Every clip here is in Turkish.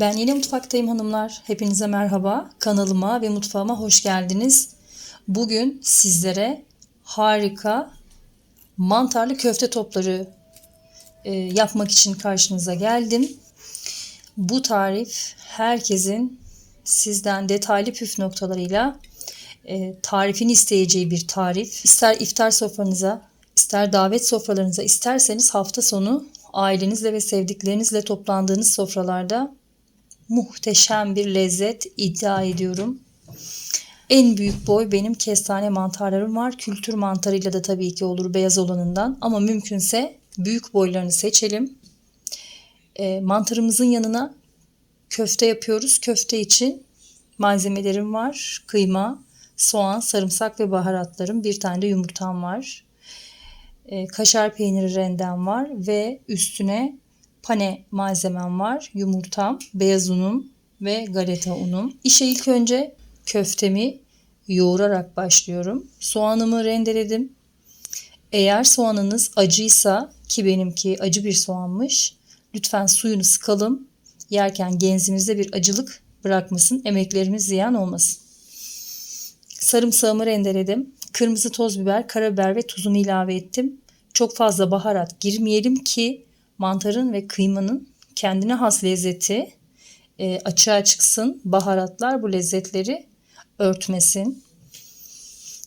Ben yine mutfaktayım hanımlar. Hepinize merhaba. Kanalıma ve mutfağıma hoş geldiniz. Bugün sizlere harika mantarlı köfte topları e, yapmak için karşınıza geldim. Bu tarif herkesin sizden detaylı püf noktalarıyla e, tarifini isteyeceği bir tarif. İster iftar sofranıza, ister davet sofralarınıza, isterseniz hafta sonu ailenizle ve sevdiklerinizle toplandığınız sofralarda muhteşem bir lezzet iddia ediyorum. En büyük boy benim kestane mantarlarım var. Kültür mantarıyla da tabii ki olur beyaz olanından ama mümkünse büyük boylarını seçelim. E, mantarımızın yanına köfte yapıyoruz. Köfte için malzemelerim var. Kıyma, soğan, sarımsak ve baharatlarım. Bir tane de yumurtam var. E, kaşar peyniri rendem var ve üstüne pane malzemem var. Yumurtam, beyaz unum ve galeta unum. İşe ilk önce köftemi yoğurarak başlıyorum. Soğanımı rendeledim. Eğer soğanınız acıysa ki benimki acı bir soğanmış. Lütfen suyunu sıkalım. Yerken genzimizde bir acılık bırakmasın. Emeklerimiz ziyan olmasın. Sarımsağımı rendeledim. Kırmızı toz biber, karabiber ve tuzumu ilave ettim. Çok fazla baharat girmeyelim ki mantarın ve kıymanın kendine has lezzeti e, açığa çıksın. Baharatlar bu lezzetleri örtmesin.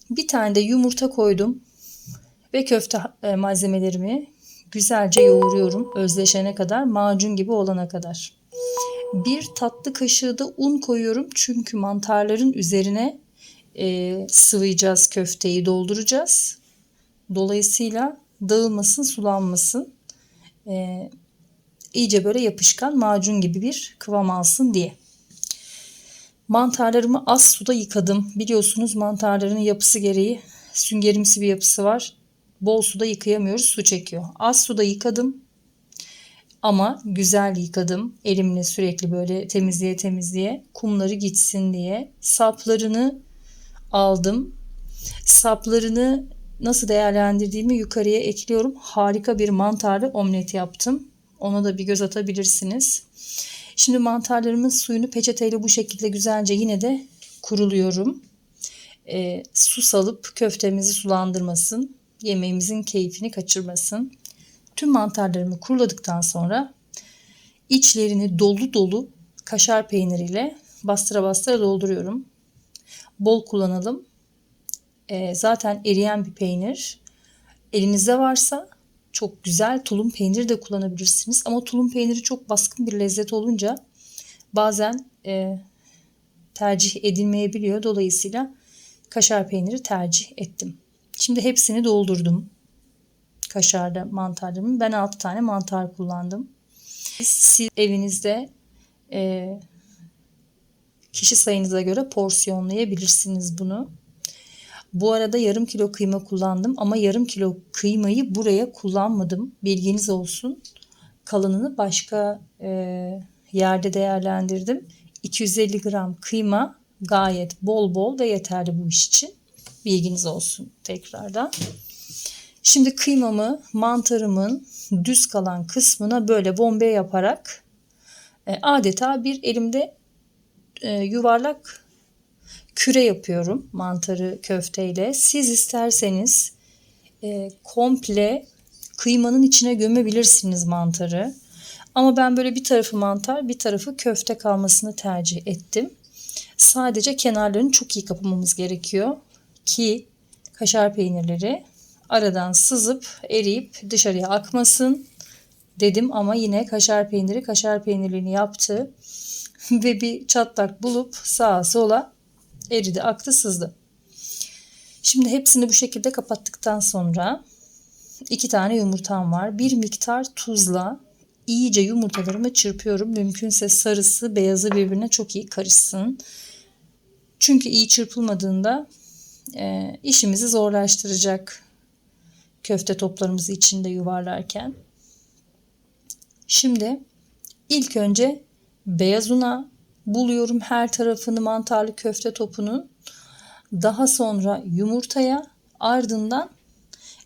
Bir tane de yumurta koydum ve köfte e, malzemelerimi güzelce yoğuruyorum özleşene kadar macun gibi olana kadar. Bir tatlı kaşığı da un koyuyorum çünkü mantarların üzerine e, sıvayacağız köfteyi dolduracağız. Dolayısıyla dağılmasın sulanmasın e, iyice böyle yapışkan macun gibi bir kıvam alsın diye. Mantarlarımı az suda yıkadım. Biliyorsunuz mantarların yapısı gereği süngerimsi bir yapısı var. Bol suda yıkayamıyoruz su çekiyor. Az suda yıkadım ama güzel yıkadım. Elimle sürekli böyle temizliğe temizliğe kumları gitsin diye. Saplarını aldım. Saplarını nasıl değerlendirdiğimi yukarıya ekliyorum. Harika bir mantarlı omlet yaptım. Ona da bir göz atabilirsiniz. Şimdi mantarlarımın suyunu peçeteyle bu şekilde güzelce yine de kuruluyorum. E, su salıp köftemizi sulandırmasın. Yemeğimizin keyfini kaçırmasın. Tüm mantarlarımı kuruladıktan sonra içlerini dolu dolu kaşar peyniriyle bastıra bastıra dolduruyorum. Bol kullanalım. E, zaten eriyen bir peynir. Elinizde varsa çok güzel tulum peyniri de kullanabilirsiniz. Ama tulum peyniri çok baskın bir lezzet olunca bazen e, tercih edilmeyebiliyor. Dolayısıyla kaşar peyniri tercih ettim. Şimdi hepsini doldurdum. Kaşarda mantarlarımı. Ben 6 tane mantar kullandım. Siz evinizde e, kişi sayınıza göre porsiyonlayabilirsiniz bunu. Bu arada yarım kilo kıyma kullandım ama yarım kilo kıymayı buraya kullanmadım. Bilginiz olsun. Kalanını başka e, yerde değerlendirdim. 250 gram kıyma gayet bol bol ve yeterli bu iş için. Bilginiz olsun tekrardan. Şimdi kıymamı mantarımın düz kalan kısmına böyle bombe yaparak e, adeta bir elimde e, yuvarlak küre yapıyorum mantarı köfteyle. Siz isterseniz e, komple kıymanın içine gömebilirsiniz mantarı. Ama ben böyle bir tarafı mantar bir tarafı köfte kalmasını tercih ettim. Sadece kenarlarını çok iyi kapamamız gerekiyor ki kaşar peynirleri aradan sızıp eriyip dışarıya akmasın dedim ama yine kaşar peyniri kaşar peynirliğini yaptı ve bir çatlak bulup sağa sola eridi, aktı, sızdı. Şimdi hepsini bu şekilde kapattıktan sonra iki tane yumurtam var. Bir miktar tuzla iyice yumurtalarımı çırpıyorum. Mümkünse sarısı beyazı birbirine çok iyi karışsın. Çünkü iyi çırpılmadığında e, işimizi zorlaştıracak köfte toplarımızı içinde yuvarlarken. Şimdi ilk önce beyaz una buluyorum her tarafını mantarlı köfte topunun. Daha sonra yumurtaya ardından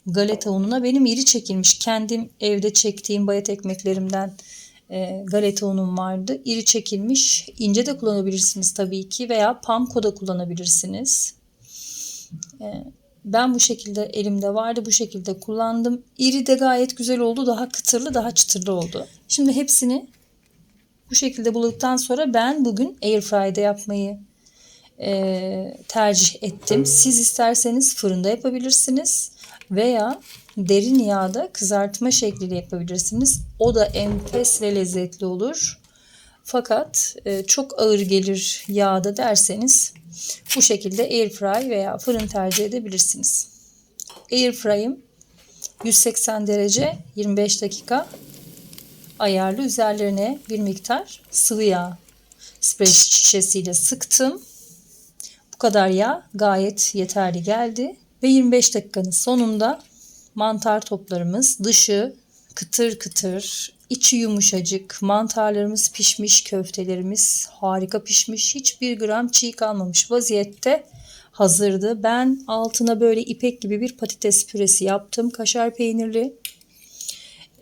galeta ununa benim iri çekilmiş kendim evde çektiğim bayat ekmeklerimden e, galeta unum vardı. İri çekilmiş. ince de kullanabilirsiniz tabii ki veya pamko da kullanabilirsiniz. E, ben bu şekilde elimde vardı. Bu şekilde kullandım. İri de gayet güzel oldu. Daha kıtırlı, daha çıtırlı oldu. Şimdi hepsini bu şekilde buladıktan sonra ben bugün airfryde yapmayı e, tercih ettim. Siz isterseniz fırında yapabilirsiniz veya derin yağda kızartma şekliyle yapabilirsiniz. O da enfes ve lezzetli olur. Fakat e, çok ağır gelir yağda derseniz bu şekilde airfry veya fırın tercih edebilirsiniz. Airfry'im 180 derece 25 dakika ayarlı üzerlerine bir miktar sıvı yağ sprey şişesiyle sıktım. Bu kadar yağ gayet yeterli geldi. Ve 25 dakikanın sonunda mantar toplarımız dışı kıtır kıtır, içi yumuşacık, mantarlarımız pişmiş, köftelerimiz harika pişmiş. Hiçbir gram çiğ kalmamış vaziyette hazırdı. Ben altına böyle ipek gibi bir patates püresi yaptım. Kaşar peynirli.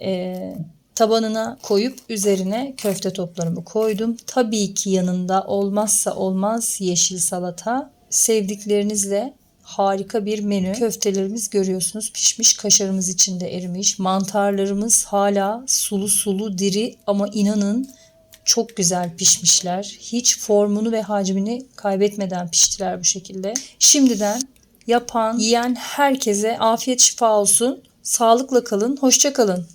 Ee, tabanına koyup üzerine köfte toplarımı koydum. Tabii ki yanında olmazsa olmaz yeşil salata. Sevdiklerinizle harika bir menü. Köftelerimiz görüyorsunuz pişmiş, kaşarımız içinde erimiş. Mantarlarımız hala sulu sulu diri ama inanın çok güzel pişmişler. Hiç formunu ve hacmini kaybetmeden piştiler bu şekilde. Şimdiden yapan, yiyen herkese afiyet şifa olsun. Sağlıkla kalın, hoşça kalın.